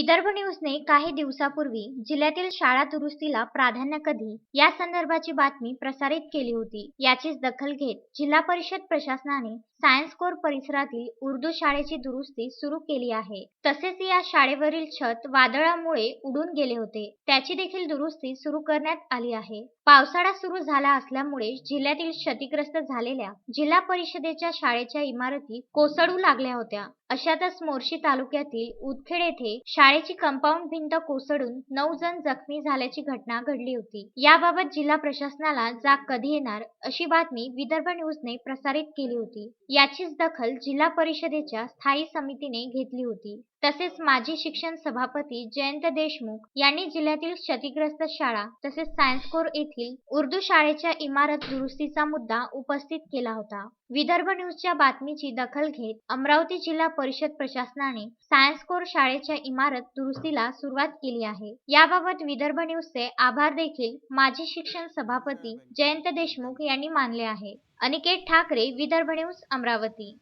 विदर्भ न्यूजने काही दिवसापूर्वी जिल्ह्यातील शाळा दुरुस्तीला प्राधान्य कधी या संदर्भाची बातमी प्रसारित केली होती. याचीच दखल घेत जिल्हा परिषद प्रशासनाने सायन्स कोर परिसरातील उर्दू शाळेची दुरुस्ती सुरू केली आहे. तसेच या शाळेवरील छत वादळामुळे उडून गेले होते. त्याची देखील दुरुस्ती सुरू करण्यात आली आहे. पावसाळा सुरू झाला असल्यामुळे जिल्ह्यातील क्षतिग्रस्त झालेल्या जिल्हा परिषदेच्या शाळेच्या इमारती कोसळू लागल्या होत्या. अशातच मोर्शी तालुक्यातील उदखेड येथे शाळेची कंपाऊंड भिंत कोसळून नऊ जण जखमी झाल्याची घटना घडली होती. याबाबत जिल्हा प्रशासनाला जाग कधी येणार अशी बातमी विदर्भ न्यूजने प्रसारित केली होती. याचीच दखल जिल्हा परिषदेच्या स्थायी समितीने घेतली होती. तसेच माजी शिक्षण सभापती जयंत देशमुख यांनी जिल्ह्यातील क्षतिग्रस्त शाळा तसेच सायन्स कोर येथील उर्दू शाळेच्या इमारत दुरुस्तीचा मुद्दा उपस्थित केला होता. विदर्भ न्यूजच्या बातमीची दखल घेत अमरावती जिल्हा परिषद प्रशासनाने सायन्स कोर शाळेच्या इमारत दुरुस्तीला सुरुवात केली आहे. याबाबत विदर्भ न्यूजचे आभार देखील माजी शिक्षण सभापती जयंत देशमुख यांनी मानले आहे. अनिकेत ठाकरे विदर्भ न्यूज अमरावती.